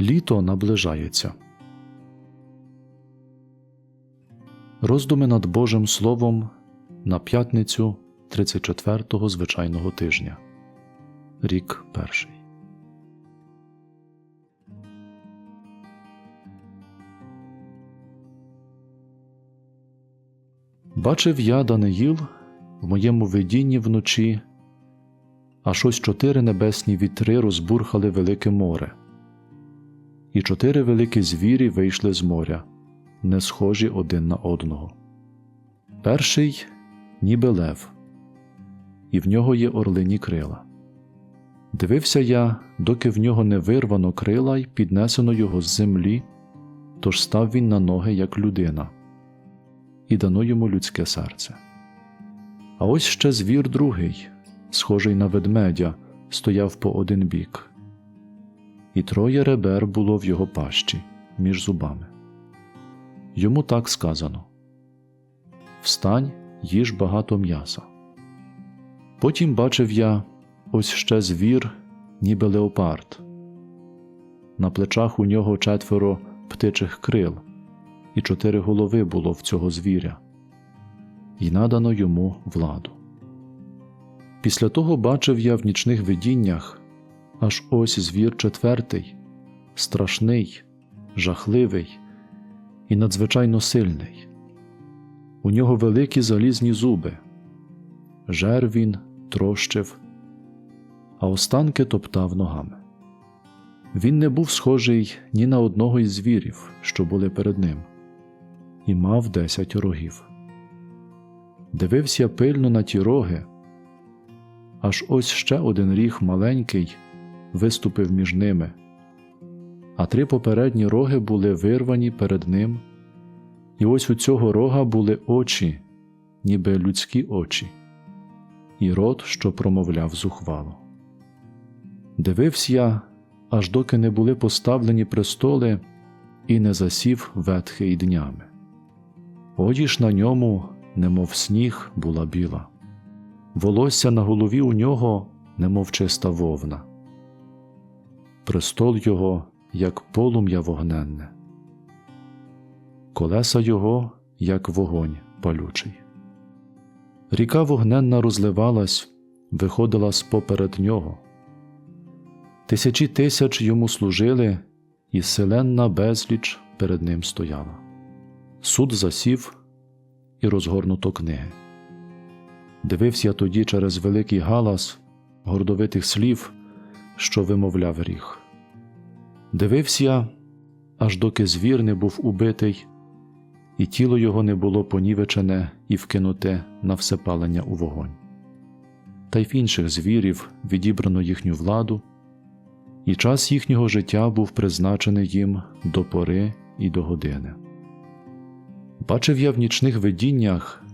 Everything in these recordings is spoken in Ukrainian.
Літо наближається. Роздуми над Божим Словом на п'ятницю 34-го звичайного тижня. Рік перший. Бачив я Даниїл в моєму видінні вночі, аж ось чотири небесні вітри розбурхали велике море, і чотири великі звірі вийшли з моря, не схожі один на одного. Перший ніби лев, і в нього є орлині крила. Дивився я, доки в нього не вирвано крила й піднесено його з землі, тож став він на ноги, як людина, і дано йому людське серце. А ось ще звір другий, схожий на ведмедя, стояв по один бік, і троє ребер було в його пащі між зубами. Йому так сказано Встань, їж багато м'яса. Потім бачив я ось ще звір, ніби леопард. На плечах у нього четверо птичих крил, і чотири голови було в цього звіря, і надано йому владу. Після того бачив я в нічних видіннях аж ось звір четвертий, страшний, жахливий і надзвичайно сильний. У нього великі залізні зуби, жер він трощив, а останки топтав ногами. Він не був схожий ні на одного із звірів, що були перед ним, і мав десять рогів. Дивився пильно на ті роги, аж ось ще один ріг маленький виступив між ними, а три попередні роги були вирвані перед ним, і ось у цього рога були очі, ніби людські очі, і рот, що промовляв зухвало. Дивився я, аж доки не були поставлені престоли, і не засів ветхий днями. Одіж на ньому, немов сніг, була біла, волосся на голові у нього, немов чиста вовна, престол його, як полум'я вогненне, колеса його, як вогонь палючий. Ріка вогненна розливалась, виходила споперед нього. Тисячі тисяч йому служили, і селенна безліч перед ним стояла. Суд засів і розгорнуто книги. Дивився я тоді через великий галас гордовитих слів, що вимовляв ріг. Дивився, аж доки звір не був убитий, і тіло його не було понівечене і вкинуте на всепалення у вогонь. Та й в інших звірів відібрано їхню владу, і час їхнього життя був призначений їм до пори і до години. Бачив я в нічних видіннях,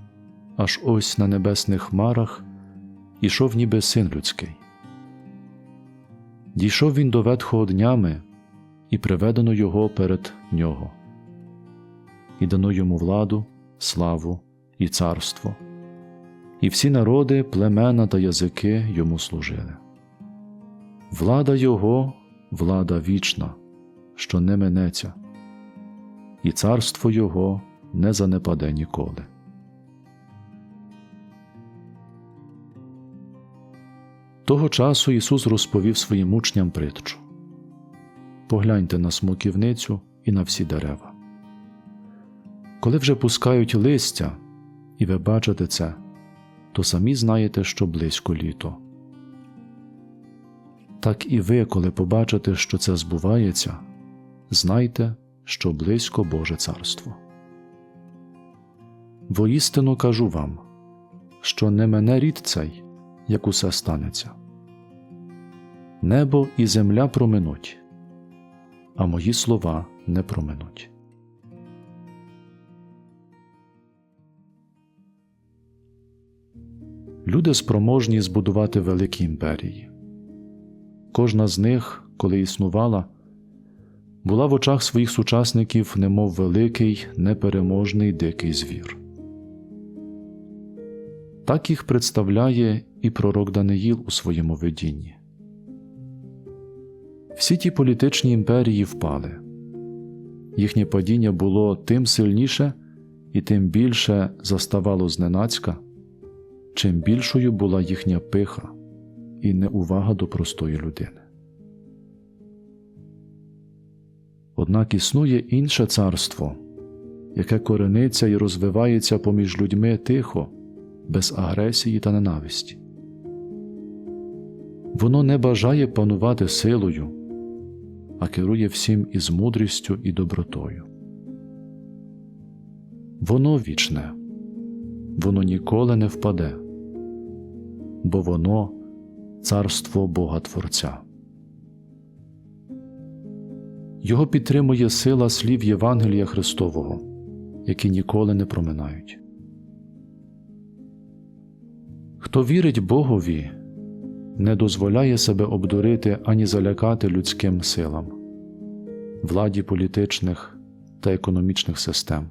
аж ось на небесних хмарах ішов ніби син людський. Дійшов він до ветхого днями, і приведено його перед нього, і дано йому владу, славу і царство, і всі народи, племена та язики йому служили. Влада Його влада вічна, що не минеться, і царство Його не занепаде ніколи. Того часу Ісус розповів своїм учням притчу Погляньте на смоківницю і на всі дерева. Коли вже пускають листя, і ви бачите це, то самі знаєте, що близько літо. Так і ви, коли побачите, що це збувається, знайте, що близько Боже Царство. Воістину кажу вам, що не мене рід цей, як усе станеться. Небо і земля проминуть, а мої слова не проминуть. Люди спроможні збудувати великі імперії. Кожна з них, коли існувала, була в очах своїх сучасників немов великий, непереможний дикий звір. Так їх представляє і пророк Даниїл у своєму видінні. Всі ті політичні імперії впали. Їхнє падіння було тим сильніше і тим більше заставало зненацька, чим більшою була їхня пиха і неувага до простої людини. Однак існує інше царство, яке корениться і розвивається поміж людьми тихо, без агресії та ненависті. Воно не бажає панувати силою, а керує всім із мудрістю і добротою. Воно вічне, воно ніколи не впаде, бо воно царство Бога Творця. Його підтримує сила слів Євангелія Христового, які ніколи не проминають. Хто вірить Богові, не дозволяє себе обдурити ані залякати людським силам, владі політичних та економічних систем.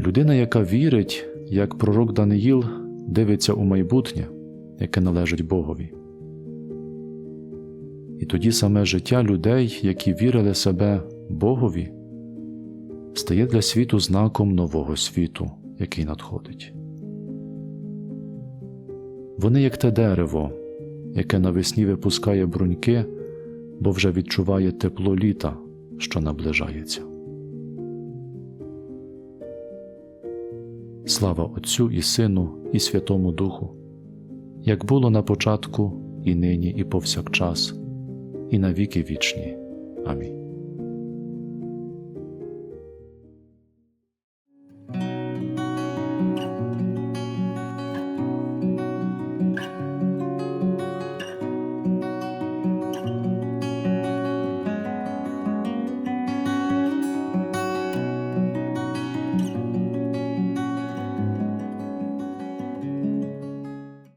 Людина, яка вірить, як пророк Даниїл, дивиться у майбутнє, яке належить Богові. І тоді саме життя людей, які вірили себе Богові, стає для світу знаком нового світу, який надходить. Вони як те дерево, яке навесні випускає бруньки, бо вже відчуває тепло літа, що наближається. Слава Отцю і Сину, і Святому Духу, як було на початку, і нині, і повсякчас, і на віки вічні. Амінь.